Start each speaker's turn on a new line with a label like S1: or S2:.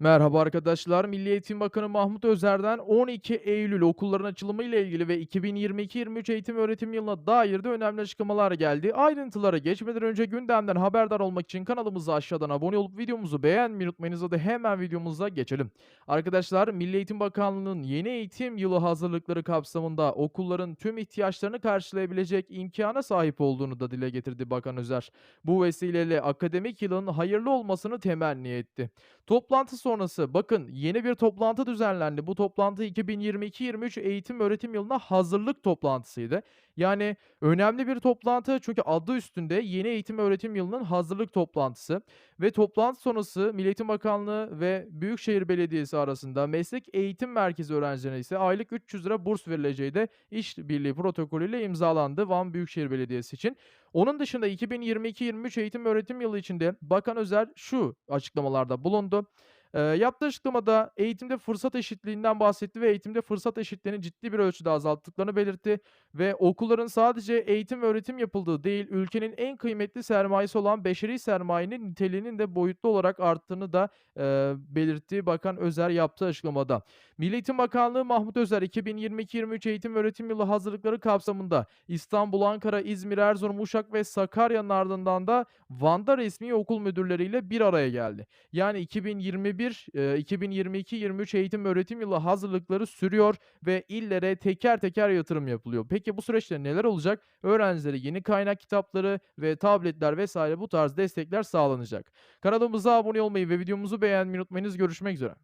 S1: Merhaba arkadaşlar. Milli Eğitim Bakanı Mahmut Özer'den 12 Eylül okulların açılımı ile ilgili ve 2022-23 eğitim öğretim yılına dair de önemli açıklamalar geldi. Ayrıntılara geçmeden önce gündemden haberdar olmak için kanalımıza aşağıdan abone olup videomuzu beğenmeyi unutmayınız. Hadi hemen videomuza geçelim. Arkadaşlar Milli Eğitim Bakanlığı'nın yeni eğitim yılı hazırlıkları kapsamında okulların tüm ihtiyaçlarını karşılayabilecek imkana sahip olduğunu da dile getirdi Bakan Özer. Bu vesileyle akademik yılın hayırlı olmasını temenni etti. Toplantı sonrası bakın yeni bir toplantı düzenlendi. Bu toplantı 2022-23 eğitim öğretim yılına hazırlık toplantısıydı. Yani önemli bir toplantı çünkü adı üstünde yeni eğitim öğretim yılının hazırlık toplantısı ve toplantı sonrası Milli Bakanlığı ve Büyükşehir Belediyesi arasında meslek eğitim merkezi öğrencilerine ise aylık 300 lira burs verileceği de işbirliği protokolüyle imzalandı Van Büyükşehir Belediyesi için. Onun dışında 2022-23 eğitim öğretim yılı içinde Bakan Özer şu açıklamalarda bulundu. Eee, yaptığı açıklamada eğitimde fırsat eşitliğinden bahsetti ve eğitimde fırsat eşitliğini ciddi bir ölçüde azalttıklarını belirtti ve okulların sadece eğitim ve öğretim yapıldığı değil, ülkenin en kıymetli sermayesi olan beşeri sermayenin niteliğinin de boyutlu olarak arttığını da, eee, belirtti Bakan Özer yaptığı açıklamada. Milli Eğitim Bakanlığı Mahmut Özer 2022-23 eğitim ve öğretim yılı hazırlıkları kapsamında İstanbul, Ankara, İzmir, Erzurum, Uşak ve Sakarya'nın ardından da Van'da resmi okul müdürleriyle bir araya geldi. Yani 2021, eee, 2022-23 eğitim öğretim yılı hazırlıkları sürüyor ve illere teker teker yatırım yapılıyor. Peki bu süreçte neler olacak? Öğrencilere yeni kaynak kitapları ve tabletler vesaire bu tarz destekler sağlanacak. Kanalımıza abone olmayı ve videomuzu beğenmeyi unutmayınız. Görüşmek üzere.